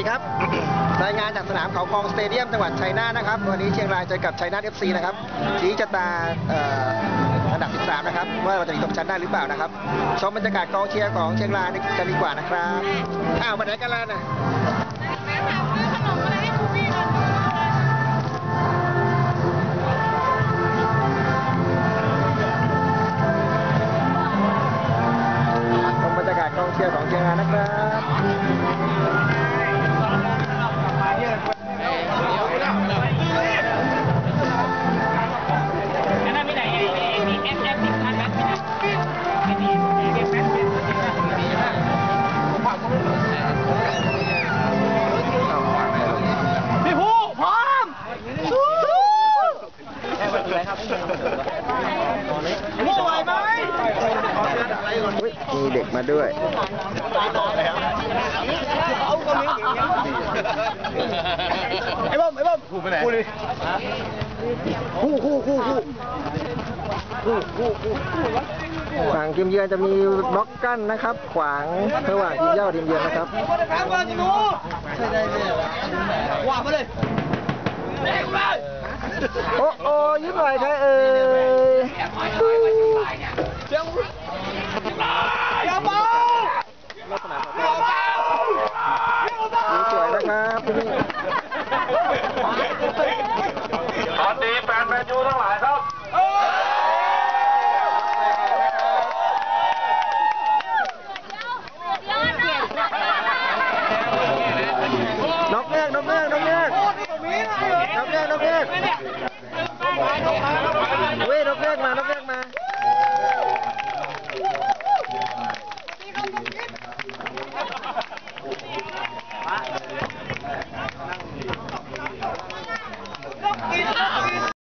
ดีครับ รายงานจากสนามเขากองสเตเดียมจังหวัดชัยนาทนะครับ วันนี้เชียงรายเจอกับชัยนาทเอฟซีนะครับชี้ชะตาอันดับ 13 นะครับ ว่าเราจะหนีตกชั้นได้หรือเปล่านะครับ ชมบรรยากาศกองเชียร์ของเชียงรายกันดีกว่านะครับอ้าวมาไหนกันแล้วนะชมบรรยากาศกองเชียร์ของเชีย มีเด็กมาด้วย ไอ้บ้อมไอ้บ้อมผู้ไปไหนผู้เลยคู่คู่คู่คู่ฝั่งทีมเยือนจะมีบล็อกกั้นนะครับ ขวางระหว่างทีมเย้ากับทีมเยือนนะครับถามก่อนหนูว่ามาเลยโอ้โอ้ยิ้มหน่อยใครเอ่ย สวยนะครับพี่ตอนนี้แฟนแมนยูทั้งหลายครับนกเงือกนกเงือกนกเงือกนกเงือกนกเงือกเว้ยนกเงือกมานกเงือกมา